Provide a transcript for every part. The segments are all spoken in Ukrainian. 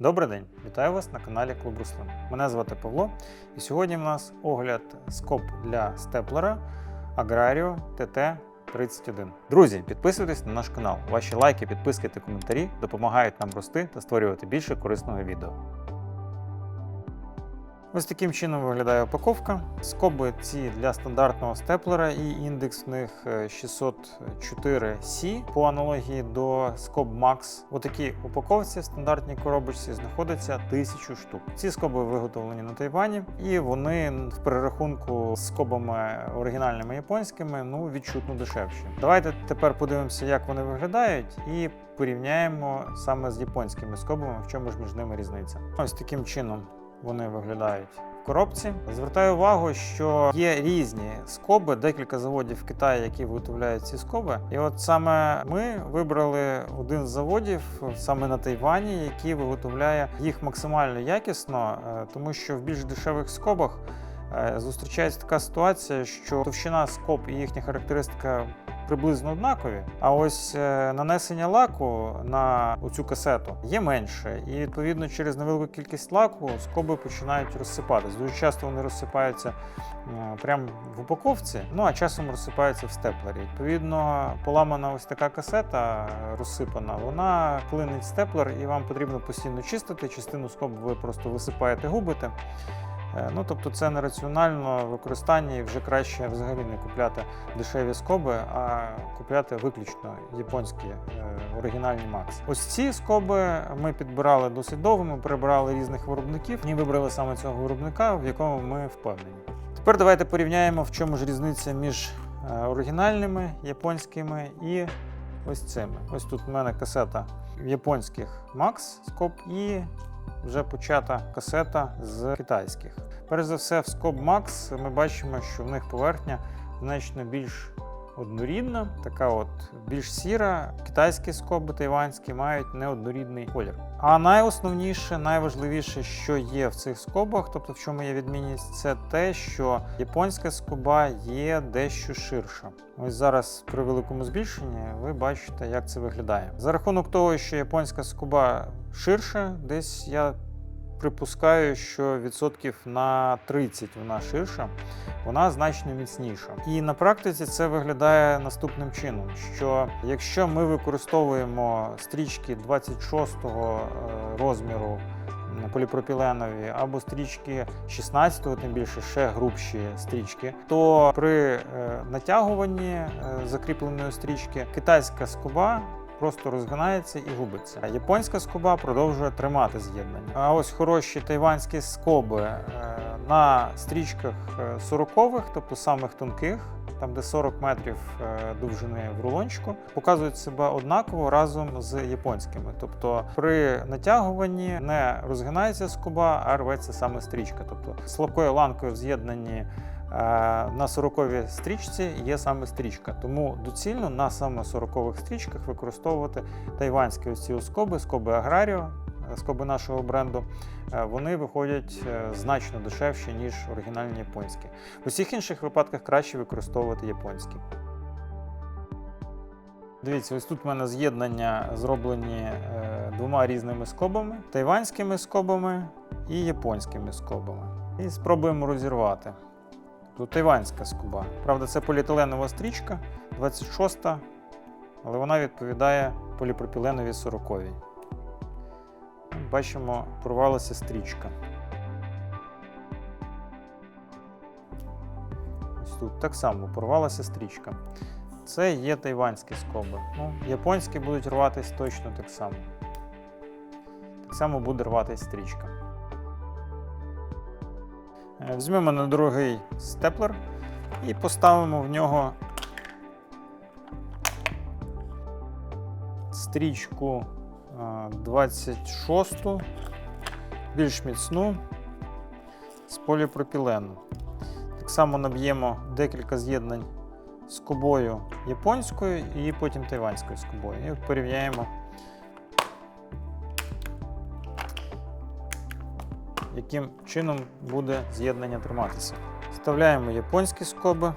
Добрий день, вітаю вас на каналі Клуб Руслин. Мене звати Павло, і сьогодні в нас огляд скоб для степлера Agrario TT 31. Друзі, підписуйтесь на наш канал. Ваші лайки, підписки та коментарі допомагають нам рости та створювати більше корисного відео. Ось таким чином виглядає упаковка. Скоби ці для стандартного степлера і індекс них е, 604C по аналогії до скоб Max. У такій упаковці в стандартній коробочці знаходиться 1000 штук. Ці скоби виготовлені на Тайвані, і вони в перерахунку з скобами оригінальними японськими ну відчутно дешевші. Давайте тепер подивимося, як вони виглядають, і порівняємо саме з японськими скобами, в чому ж між ними різниця. Ось таким чином вони виглядають в коробці. Звертаю увагу, що є різні скоби, декілька заводів в Китаї, які виготовляють ці скоби. І от саме ми вибрали один з заводів саме на Тайвані, який виготовляє їх максимально якісно, е, тому що в більш дешевих скобах. е, Зустрічається така ситуація, що товщина скоб і їхня характеристика приблизно однакові. А ось е, нанесення лаку на цю касету є менше, і відповідно через невелику кількість лаку скоби починають розсипатись. Дуже часто вони розсипаються е, прямо в упаковці, ну а часом розсипаються в степлері. Відповідно, поламана ось така касета розсипана, вона клинить степлер, і вам потрібно постійно чистити. Частину скоб ви просто висипаєте, губите. Е, Ну, тобто це нераціонально використання і вже краще взагалі не купляти дешеві скоби, а купляти виключно японські е, оригінальні Макс. Ось ці скоби ми підбирали досить довго, ми перебирали різних виробників і вибрали саме цього виробника, в якому ми впевнені. Тепер давайте порівняємо, в чому ж різниця між е, оригінальними японськими і ось цими. Ось тут у мене касета японських Max скоб і вже почата касета з китайських. Перш за все, в Scope Max ми бачимо, що в них поверхня значно більш однорідна, така от більш сіра. Китайські скоби тайванські мають неоднорідний колір. А найосновніше, найважливіше, що є в цих скобах, тобто в чому є відмінність, це те, що японська скоба є дещо ширша. Ось зараз при великому збільшенні ви бачите, як це виглядає. За рахунок того, що японська скоба ширша, десь я припускаю, що відсотків на 30 вона ширша, вона значно міцніша. І на практиці це виглядає наступним чином: що якщо ми використовуємо стрічки 26-го е, розміру поліпропіленові або стрічки 16-го, тим більше ще грубші стрічки, то при е, натягуванні е, закріпленої стрічки китайська скоба просто розгинається і губиться. Японська скоба продовжує тримати з'єднання. А ось хороші тайванські скоби е, на стрічках 40-х, тобто самих тонких, там де 40 метрів е, довжини в рулончику, показують себе однаково разом з японськими. Тобто при натягуванні не розгинається скоба, а рветься саме стрічка. Тобто слабкою ланкою в з'єднанні Е, на 40-й стрічці є саме стрічка, тому доцільно на саме 40-х стрічках використовувати тайванські ось ці скоби, скоби Аграріо, е, скоби нашого бренду. Е, Вони виходять е, значно дешевші, ніж оригінальні японські. В усіх інших випадках краще використовувати японські. Дивіться, ось тут в мене з'єднання зроблені двома різними скобами: тайванськими скобами і японськими скобами. І спробуємо розірвати. Тут тайванська скоба. Правда, це поліетиленова стрічка 26, але вона відповідає поліпропіленовій 40. Бачимо, порвалася стрічка. Ось тут так само порвалася стрічка. Це є тайванські скоби. Ну, японські будуть рватись точно так само. Так само буде рватись стрічка. Е, Візьмемо на другий степлер і поставимо в нього стрічку е, 26, більш міцну з поліпропілену. Так само наб'ємо декілька з'єднань з кубою японською і потім тайванською скобою. І порівняємо яким чином буде з'єднання триматися. Вставляємо японські скоби.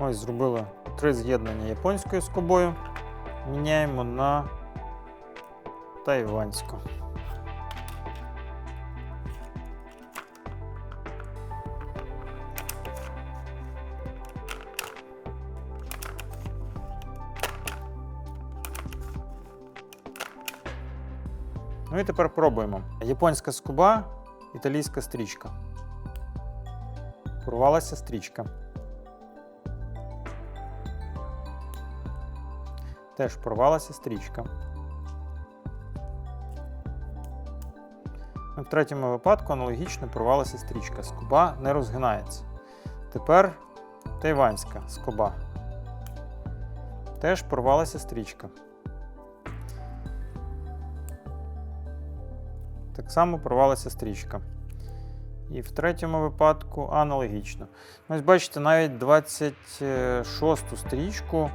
Ось зробили три з'єднання японською скобою. Міняємо на тайванську. Ну і тепер пробуємо. Японська скоба, італійська стрічка. Порвалася стрічка. Теж порвалася стрічка. Ну, В третьому випадку аналогічно порвалася стрічка. Скоба не розгинається. Тепер тайванська скоба. Теж порвалася стрічка. Так само порвалася стрічка. І в третьому випадку аналогічно. Ось бачите, навіть 26 стрічку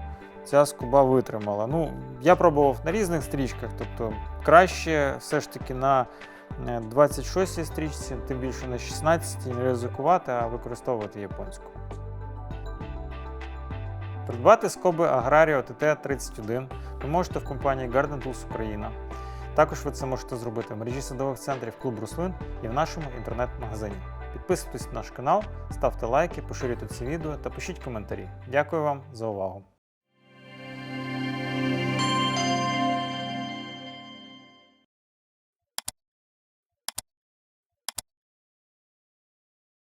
ця скоба витримала. Ну, я пробував на різних стрічках, тобто краще все ж таки на е, 26 стрічці, тим більше на 16 не ризикувати, а використовувати японську. Придбати скоби Agrario TT31 ви можете в компанії Garden Tools Україна. Також ви це можете зробити в мережі садових центрів Клуб Рослин і в нашому інтернет-магазині. Підписуйтесь на наш канал, ставте лайки, поширюйте ці відео та пишіть коментарі. Дякую вам за увагу!